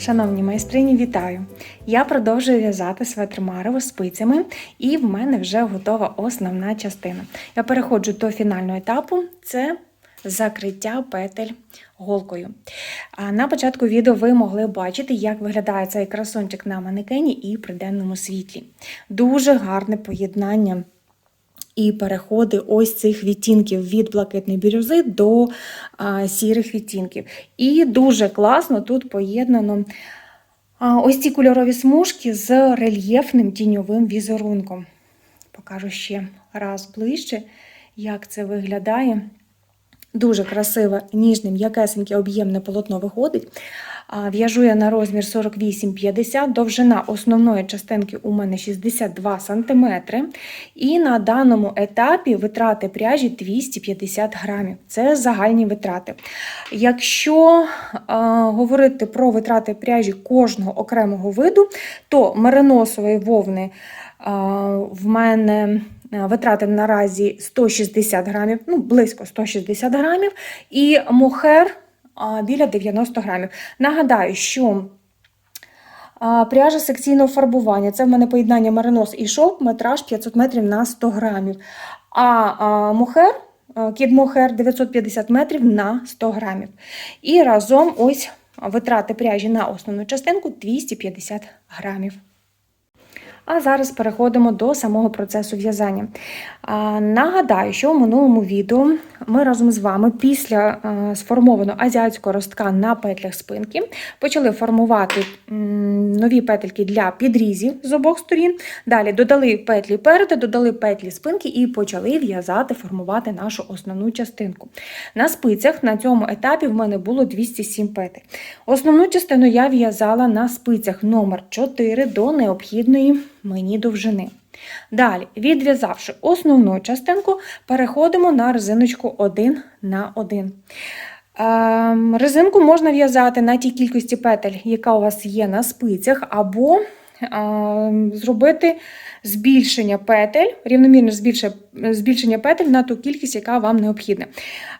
Шановні майстрині, вітаю! Я продовжую в'язати светр Марево спицями, і в мене вже готова основна частина. Я переходжу до фінального етапу це закриття петель голкою. На початку відео ви могли бачити, як виглядає цей красончик на манекені і при денному світлі. Дуже гарне поєднання. І переходи ось цих відтінків від блакитної бірюзи до а, сірих відтінків. І дуже класно тут поєднано а, ось ці кольорові смужки з рельєфним тіньовим візерунком. Покажу ще раз ближче, як це виглядає. Дуже красиве, ніжне, м'якесеньке, об'ємне полотно виходить. В'яжу я на розмір 48-50, довжина основної частинки у мене 62 см. І на даному етапі витрати пряжі 250 грамів. Це загальні витрати. Якщо а, говорити про витрати пряжі кожного окремого виду, то мериносової вовни а, в мене. Витрати наразі 160 грамів, ну близько 160 грамів, і мохер біля 90 грамів. Нагадаю, що пряжа секційного фарбування це в мене поєднання маринос і шовк, метраж 500 метрів на 100 грамів. А, мохер, кід мохер 950 метрів на 100 грамів. І разом ось витрати пряжі на основну частинку 250 грамів. А зараз переходимо до самого процесу в'язання. Нагадаю, що в минулому відео ми разом з вами після сформованого азіатського ростка на петлях спинки почали формувати нові петельки для підрізів з обох сторін. Далі додали петлі переду, додали петлі спинки і почали в'язати, формувати нашу основну частинку. На спицях на цьому етапі в мене було 207 петель. Основну частину я в'язала на спицях номер 4 до необхідної мені довжини. Далі, відв'язавши основну частинку, переходимо на резиночку 1 на 1. Ем, резинку можна в'язати на тій кількості петель, яка у вас є на спицях, або зробити збільшення петель, рівномірне збільшення петель на ту кількість, яка вам необхідна.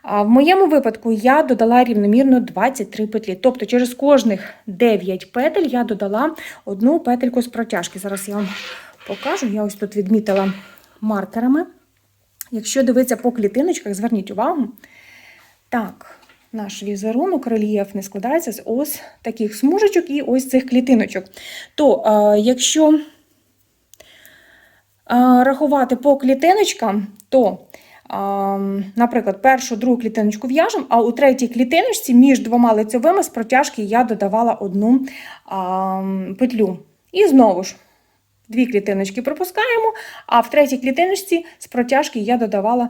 В моєму випадку я додала рівномірно 23 петлі. Тобто через кожних 9 петель я додала одну петельку з протяжки. Зараз я вам покажу. Я ось тут відмітила маркерами. Якщо дивитися по клітиночках, зверніть увагу. Так, наш візерунок рельєфний складається з ось таких смужечок і ось цих клітиночок. То, якщо рахувати по клітиночкам, то, наприклад, першу, другу клітиночку в'яжемо, а у третій клітиночці між двома лицьовими з протяжки я додавала одну петлю. І знову ж. Дві клітиночки пропускаємо, а в третій клітиночці з протяжки я додавала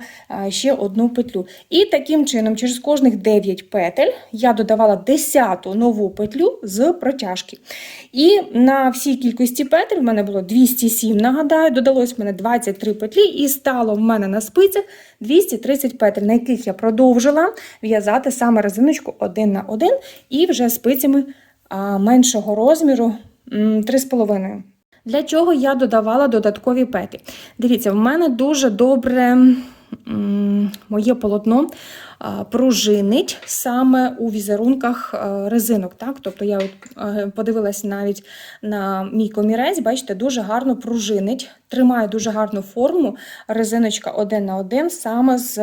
ще одну петлю. І таким чином, через кожних 9 петель я додавала 10 нову петлю з протяжки. І на всій кількості петель в мене було 207, нагадаю, додалось в мене 23 петлі, і стало в мене на спицях 230 петель, на яких я продовжила в'язати саме резиночку 1 на 1 і вже спицями меншого розміру 3,5. Для чого я додавала додаткові петлі? Дивіться, в мене дуже добре моє полотно пружинить саме у візерунках резинок. Так? Тобто я от подивилась навіть на мій комірець, бачите, дуже гарно пружинить, тримає дуже гарну форму резиночка один на один саме з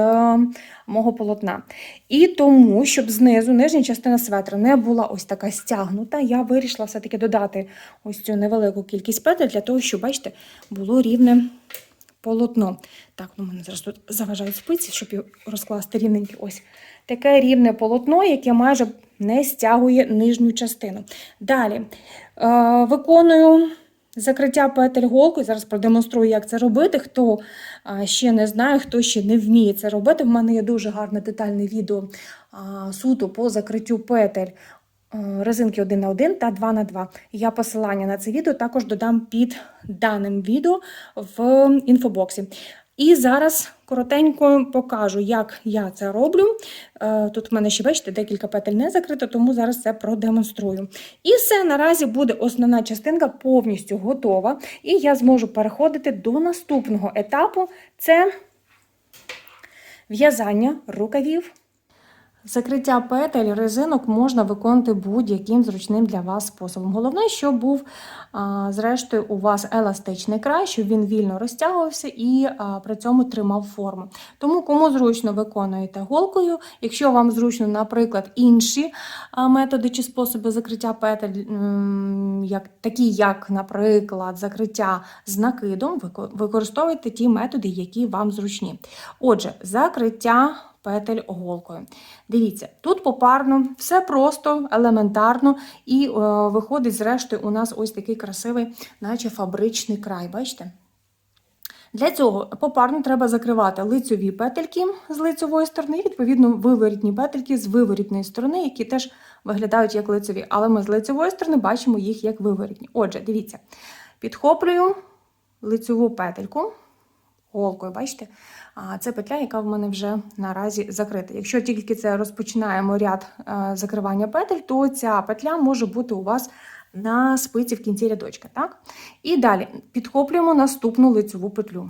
мого полотна. І тому, щоб знизу нижня частина светра не була ось така стягнута, я вирішила все-таки додати ось цю невелику кількість петель для того, щоб, бачите, було рівне полотно. Так, ну мене зараз тут заважають спиці, щоб його розкласти рівненьке. Ось таке рівне полотно, яке майже не стягує нижню частину. Далі е, виконую. Закриття петель голкою, зараз продемонструю, як це робити. Хто ще не знає, хто ще не вміє це робити. В мене є дуже гарне детальне відео суто по закриттю петель резинки 1 на 1 та 2 на 2. Я посилання на це відео також додам під даним відео в інфобоксі. І зараз коротенько покажу, як я це роблю. Е, тут в мене ще, бачите, декілька петель не закрито, тому зараз це продемонструю. І все, наразі буде основна частинка повністю готова. І я зможу переходити до наступного етапу це в'язання рукавів. Закриття петель резинок можна виконати будь-яким зручним для вас способом. Головне, щоб був, зрештою, у вас еластичний край, щоб він вільно розтягувався і при цьому тримав форму. Тому, кому зручно виконуєте голкою, якщо вам зручно, наприклад, інші методи чи способи закриття петель, як, такі як, наприклад, закриття з накидом, використовуйте ті методи, які вам зручні. Отже, закриття петель голкою. Дивіться, тут попарно, все просто, елементарно, і е, виходить, зрештою, у нас ось такий красивий, наче фабричний край. Бачите? Для цього попарно треба закривати лицьові петельки з лицьової сторони, і, відповідно, виворітні петельки з виворітної сторони, які теж виглядають як лицеві. Але ми з лицевої сторони бачимо їх як виворітні. Отже, дивіться, підхоплюю лицеву петельку голкою, бачите? Це петля, яка в мене вже наразі закрита. Якщо тільки це розпочинаємо ряд е, закривання петель, то ця петля може бути у вас на спиці в кінці рядочка. Так? І далі підхоплюємо наступну лицеву петлю.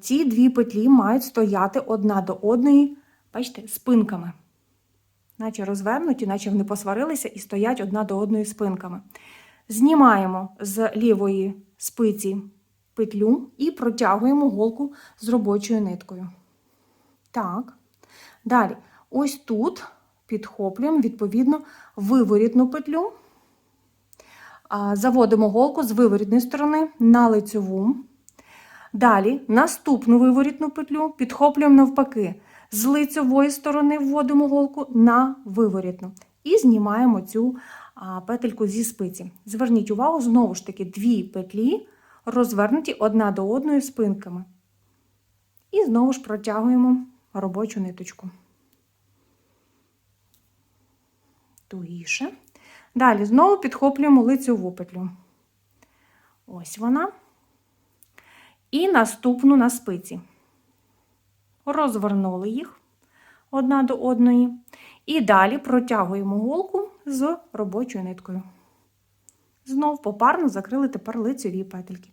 Ці дві петлі мають стояти одна до одної, бачите, спинками. Наче розвернуті, наче вони посварилися і стоять одна до одної спинками. Знімаємо з лівої спиці петлю і протягуємо голку з робочою ниткою. Так. Далі, ось тут підхоплюємо, відповідно, виворітну петлю. Заводимо голку з виворітної сторони на лицьову. Далі наступну виворітну петлю підхоплюємо навпаки. З лицьової сторони вводимо голку на виворітну. І знімаємо цю петельку зі спиці. Зверніть увагу, знову ж таки, дві петлі розвернуті одна до одної спинками. І знову ж протягуємо робочу ниточку. Тугіше. Далі знову підхоплюємо лицьову петлю. Ось вона. І наступну на спиці. Розвернули їх одна до одної. І далі протягуємо голку з робочою ниткою. Знов попарно закрили тепер лицеві петельки.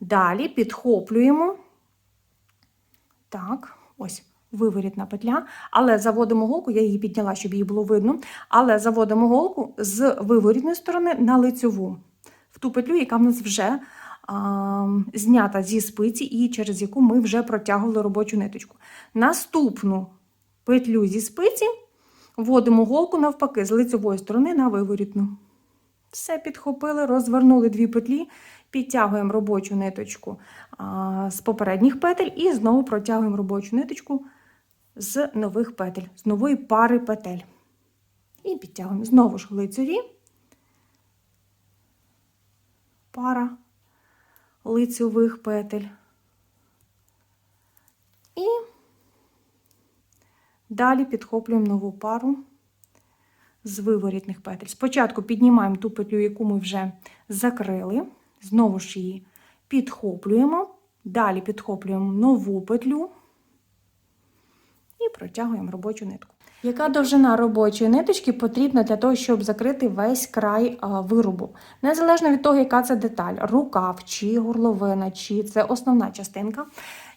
Далі підхоплюємо. Так, ось виворітна петля, але заводимо голку, я її підняла, щоб її було видно. Але заводимо голку з виворітної сторони на лицьову, в ту петлю, яка в нас вже а, знята зі спиці, і через яку ми вже протягували робочу ниточку. Наступну петлю зі спиці вводимо голку навпаки з лицевої сторони на виворітну. Все підхопили, розвернули дві петлі, підтягуємо робочу ниточку з попередніх петель і знову протягуємо робочу ниточку з нових петель, з нової пари петель. І підтягуємо знову ж лицеві, пара лицевих петель. І далі підхоплюємо нову пару з виворітних петель. Спочатку піднімаємо ту петлю, яку ми вже закрили, знову ж її підхоплюємо, далі підхоплюємо нову петлю і протягуємо робочу нитку. Яка довжина робочої ниточки потрібна для того, щоб закрити весь край а, виробу? Незалежно від того, яка це деталь, рукав, чи горловина, чи це основна частинка,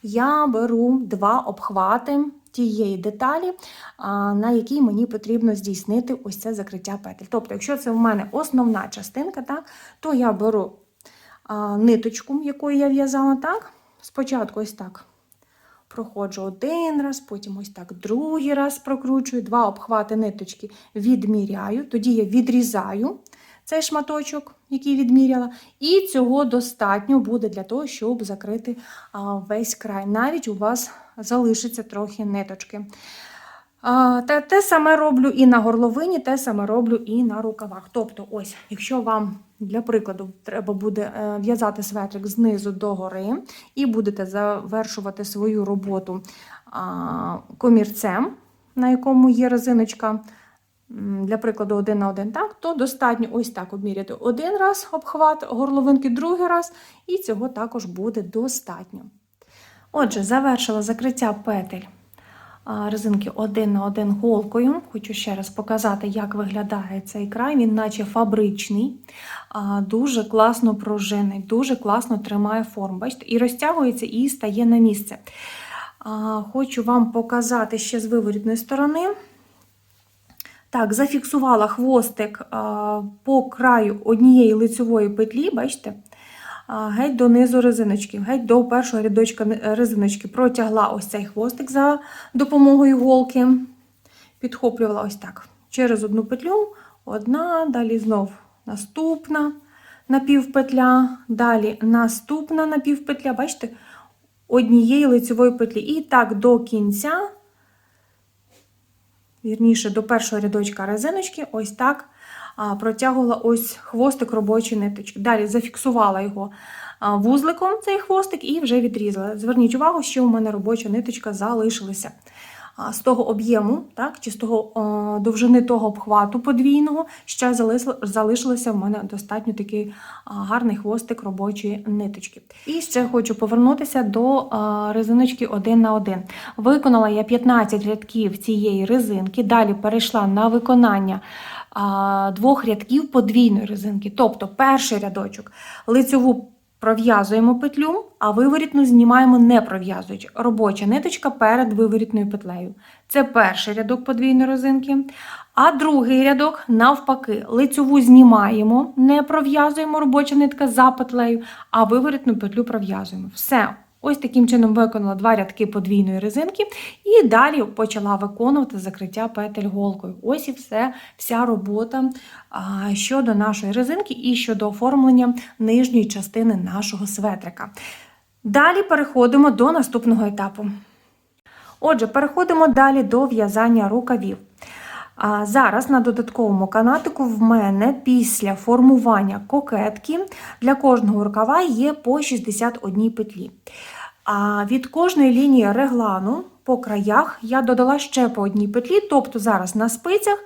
я беру два обхвати тієї деталі, на якій мені потрібно здійснити ось це закриття петель. Тобто, якщо це в мене основна частинка, так, то я беру ниточку, якою я в'язала, так, спочатку ось так. Проходжу один раз, потім ось так другий раз прокручую, два обхвати ниточки відміряю, тоді я відрізаю цей шматочок, який відміряла, і цього достатньо буде для того, щоб закрити весь край. Навіть у вас залишиться трохи ниточки. Те саме роблю і на горловині, те саме роблю і на рукавах. Тобто, ось, якщо вам, для прикладу, треба буде е, в'язати светрик знизу до гори, і будете завершувати свою роботу комірцем, на якому є резиночка, для прикладу, один на один, так, то достатньо ось так обміряти. Один раз обхват горловинки, другий раз, і цього також буде достатньо. Отже, завершила закриття петель резинки один на один голкою. Хочу ще раз показати, як виглядає цей край. Він наче фабричний, дуже класно пружинний, дуже класно тримає форму. Бачите, і розтягується, і стає на місце. Хочу вам показати ще з виворітної сторони. Так, зафіксувала хвостик по краю однієї лицьової петлі, бачите? Геть донизу резиночки, геть до першого рядочка резиночки. Протягла ось цей хвостик за допомогою голки. Підхоплювала ось так. Через одну петлю, одна, далі знов наступна напівпетля, далі наступна напівпетля, бачите, однієї лицевої петлі. І так до кінця, вірніше, до першого рядочка резиночки, ось так протягувала ось хвостик робочої ниточки. Далі зафіксувала його вузликом цей хвостик і вже відрізала. Зверніть увагу, що у мене робоча ниточка залишилася. З того об'єму, так, чи з того о, довжини того обхвату подвійного, ще залишилося в мене достатньо такий гарний хвостик робочої ниточки. І ще хочу повернутися до резиночки 1 на 1. Виконала я 15 рядків цієї резинки, далі перейшла на виконання двох рядків подвійної резинки. Тобто перший рядочок лицьову пров'язуємо петлю, а виворітну знімаємо не пров'язуючи. Робоча ниточка перед виворітною петлею. Це перший рядок подвійної резинки. А другий рядок, навпаки, лицьову знімаємо, не пров'язуємо робоча нитка за петлею, а виворітну петлю пров'язуємо. Все. Ось таким чином виконала два рядки подвійної резинки і далі почала виконувати закриття петель голкою. Ось і все, вся робота щодо нашої резинки і щодо оформлення нижньої частини нашого светрика. Далі переходимо до наступного етапу. Отже, переходимо далі до в'язання рукавів. А зараз на додатковому канатику в мене після формування кокетки для кожного рукава є по 61 петлі. А від кожної лінії реглану по краях я додала ще по одній петлі, тобто зараз на спицях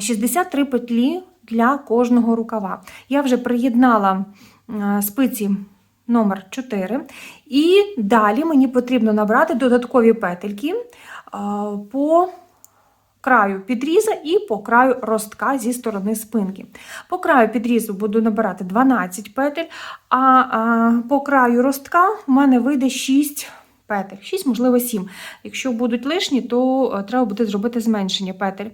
63 петлі для кожного рукава. Я вже приєднала спиці номер 4. І далі мені потрібно набрати додаткові петельки по краю підріза і по краю ростка зі сторони спинки. По краю підрізу буду набирати 12 петель, а, по краю ростка в мене вийде 6 петель, 6, можливо, 7. Якщо будуть лишні, то е, треба буде зробити зменшення петель.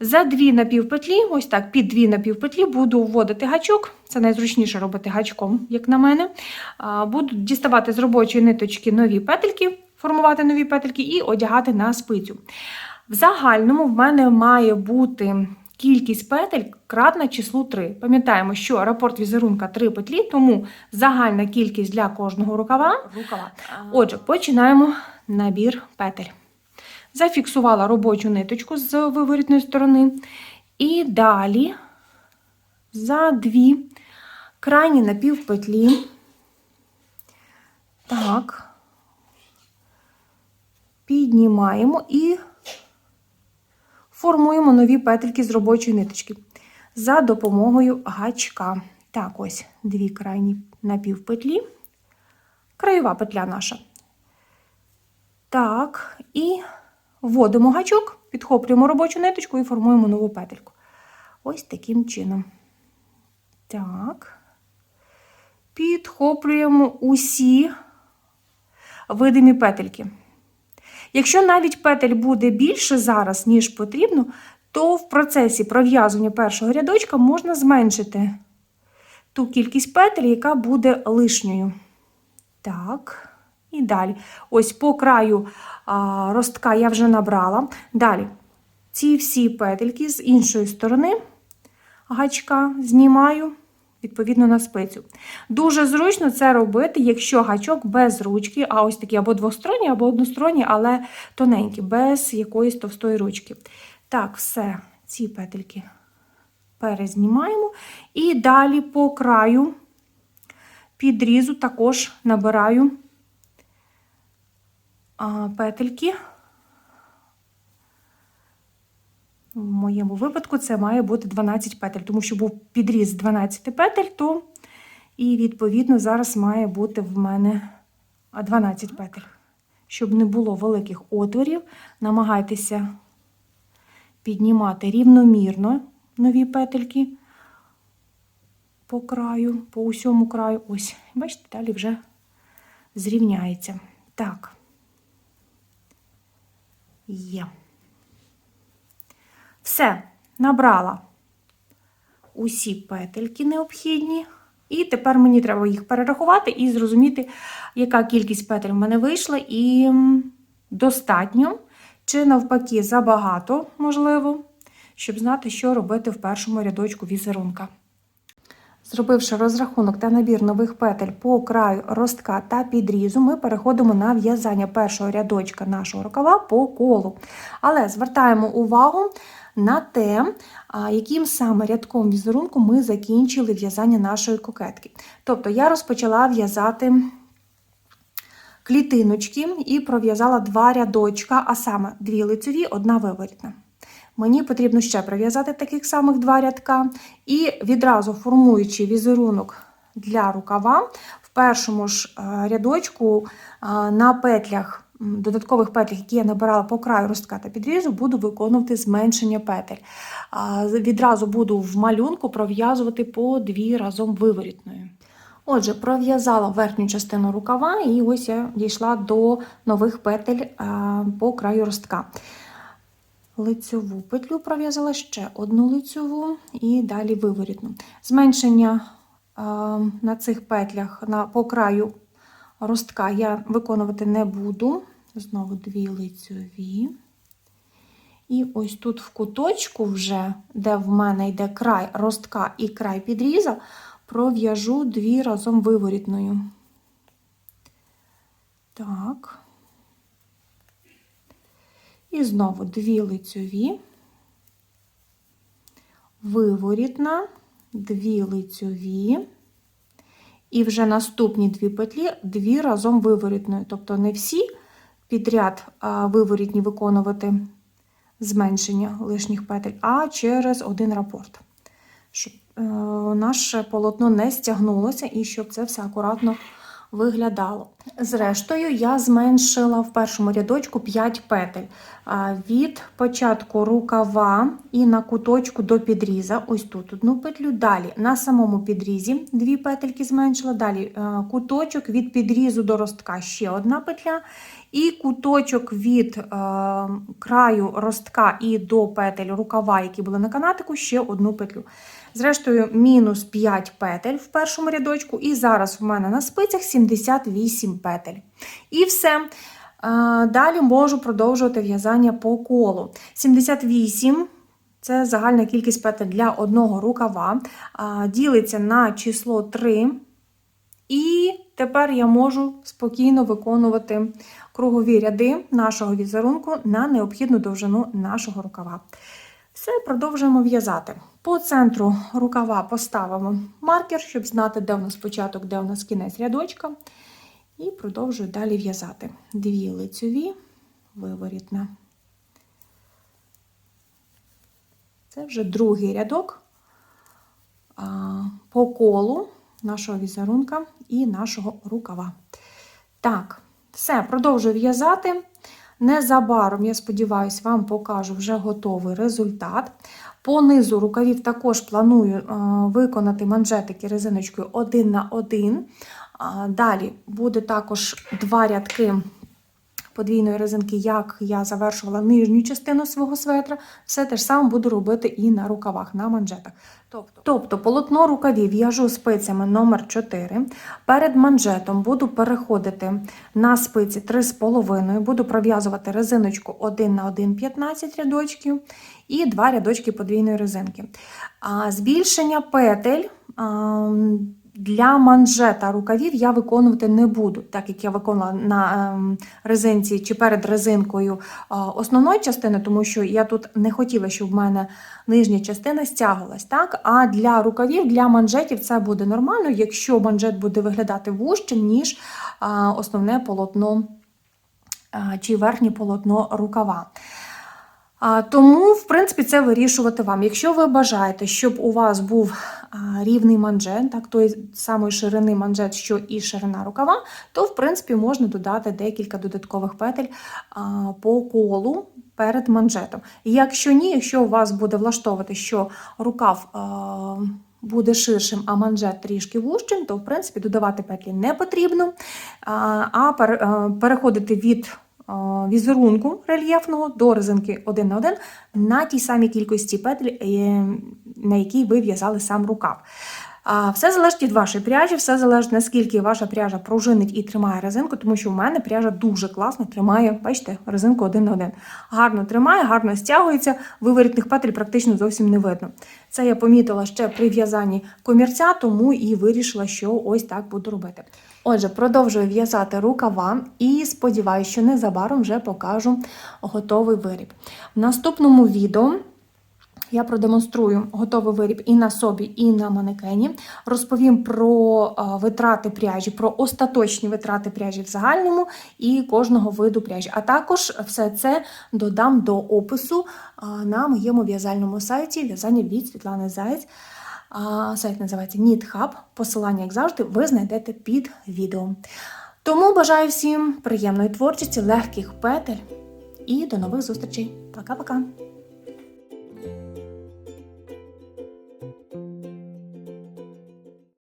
За дві напівпетлі, ось так, під дві напівпетлі буду вводити гачок. Це найзручніше робити гачком, як на мене. Буду діставати з робочої ниточки нові петельки, формувати нові петельки і одягати на спицю. В загальному в мене має бути кількість петель кратна числу 3. Пам'ятаємо, що рапорт візерунка 3 петлі, тому загальна кількість для кожного рукава. рукава. Отже, починаємо набір петель. Зафіксувала робочу ниточку з виворітної сторони. І далі за дві крайні напівпетлі. Так, піднімаємо і формуємо нові петельки з робочої ниточки за допомогою гачка. Так, ось дві крайні напівпетлі, краєва петля наша. Так, і вводимо гачок, підхоплюємо робочу ниточку і формуємо нову петельку. Ось таким чином. Так. Підхоплюємо усі видимі петельки. Якщо навіть петель буде більше зараз, ніж потрібно, то в процесі пров'язування першого рядочка можна зменшити ту кількість петель, яка буде лишньою. Так, і далі. Ось по краю а, ростка я вже набрала. Далі ці всі петельки з іншої сторони гачка знімаю відповідно на спицю. Дуже зручно це робити, якщо гачок без ручки, а ось такі або двосторонні, або односторонні, але тоненькі, без якоїсь товстої ручки. Так, все, ці петельки перезнімаємо. І далі по краю підрізу також набираю петельки. В моєму випадку це має бути 12 петель, тому що був підріз 12 петель, то і відповідно зараз має бути в мене 12 петель. Щоб не було великих отворів, намагайтеся піднімати рівномірно нові петельки по краю, по усьому краю. Ось, бачите, далі вже зрівняється. Так. Є. Все, набрала усі петельки необхідні. І тепер мені треба їх перерахувати і зрозуміти, яка кількість петель в мене вийшла, і достатньо, чи навпаки забагато, можливо, щоб знати, що робити в першому рядочку візерунка. Зробивши розрахунок та набір нових петель по краю ростка та підрізу, ми переходимо на в'язання першого рядочка нашого рукава по колу. Але звертаємо увагу на те, яким саме рядком візерунку ми закінчили в'язання нашої кокетки. Тобто я розпочала в'язати клітиночки і пров'язала два рядочка, а саме дві лицеві, одна виворітна. Мені потрібно ще пров'язати таких самих два рядка, і відразу формуючи візерунок для рукава, в першому ж е, рядочку е, на петлях, додаткових петлях, які я набирала по краю ростка та підрізу, буду виконувати зменшення петель. Відразу буду в малюнку пров'язувати по дві разом виворітною. Отже, пров'язала верхню частину рукава, і ось я дійшла до нових петель по краю ростка. Лицьову петлю пров'язала ще одну лицьову і далі виворітну. Зменшення на цих петлях на, по краю ростка я виконувати не буду. Знову дві лицьові. І ось тут в куточку, вже, де в мене йде край ростка і край підріза, пров'яжу дві разом виворітною. Так. І знову дві лицьові, виворітна, дві лицьові. І вже наступні дві петлі дві разом виворітною. Тобто не всі підряд виворітні виконувати зменшення лишніх петель, а через один рапорт. Щоб е, наше полотно не стягнулося і щоб це все акуратно виглядало. Зрештою, я зменшила в першому рядочку 5 петель. Від початку рукава і на куточку до підріза, ось тут одну петлю. Далі на самому підрізі дві петельки зменшила. Далі е, куточок від підрізу до ростка ще одна петля. І куточок від е, краю ростка і до петель рукава, які були на канатику, ще одну петлю. Зрештою, мінус 5 петель в першому рядочку, і зараз в мене на спицях 78 петель. І все. Е, Далі можу продовжувати в'язання по колу. 78 це загальна кількість петель для одного рукава. Е, Ділиться на число 3. І тепер я можу спокійно виконувати кругові ряди нашого візерунку на необхідну довжину нашого рукава. Все, продовжуємо в'язати. По центру рукава поставимо маркер, щоб знати, де у нас початок, де у нас кінець рядочка. І продовжую далі в'язати. Дві лицьові, виворітна. Це вже другий рядок по колу нашого візерунка і нашого рукава. Так, все, продовжую в'язати. Незабаром, я сподіваюся, вам покажу вже готовий результат. По низу рукавів також планую е, виконати манжетики резиночкою 1 на 1. А, Далі буде також два рядки подвійної резинки, як я завершувала нижню частину свого светра. Все те ж саме буду робити і на рукавах, на манжетах. Тобто, тобто полотно рукавів в'яжу спицями номер 4 Перед манжетом буду переходити на спиці 3,5, буду пров'язувати резиночку 1 на 1 15 рядочків і 2 рядочки подвійної резинки. А, збільшення петель. Для манжета рукавів я виконувати не буду, так як я виконала на ем, резинці чи перед резинкою е, основної частини, тому що я тут не хотіла, щоб в мене нижня частина стягувалась. Так? А для рукавів, для манжетів це буде нормально, якщо манжет буде виглядати вужче, ніж е, основне полотно е, чи верхнє полотно рукава. Тому, в принципі, це вирішувати вам. Якщо ви бажаєте, щоб у вас був рівний манжет, так, той самої ширини манжет, що і ширина рукава, то, в принципі, можна додати декілька додаткових петель по колу перед манжетом. Якщо ні, якщо у вас буде влаштовувати, що рукав буде ширшим, а манжет трішки вужчим, то, в принципі, додавати петлі не потрібно, а, переходити від візерунку рельєфного до резинки 1 на 1 на тій самій кількості петель, е, на якій ви в'язали сам рукав. Все залежить від вашої пряжі, все залежить наскільки ваша пряжа пружинить і тримає резинку, тому що в мене пряжа дуже класно тримає, бачите, резинку один на один. Гарно тримає, гарно стягується, виворітних петель практично зовсім не видно. Це я помітила ще при в'язанні комірця, тому і вирішила, що ось так буду робити. Отже, продовжую в'язати рукава і сподіваюся, що незабаром вже покажу готовий виріб. В наступному відео. Я продемонструю готовий виріб і на собі, і на манекені. Розповім про витрати пряжі, про остаточні витрати пряжі в загальному і кожного виду пряжі. А також все це додам до опису на моєму в'язальному сайті в'язання від Світлани Заєць. Сайт називається KnitHub. Посилання, як завжди, ви знайдете під відео. Тому бажаю всім приємної творчості, легких петель і до нових зустрічей. Пока-пока!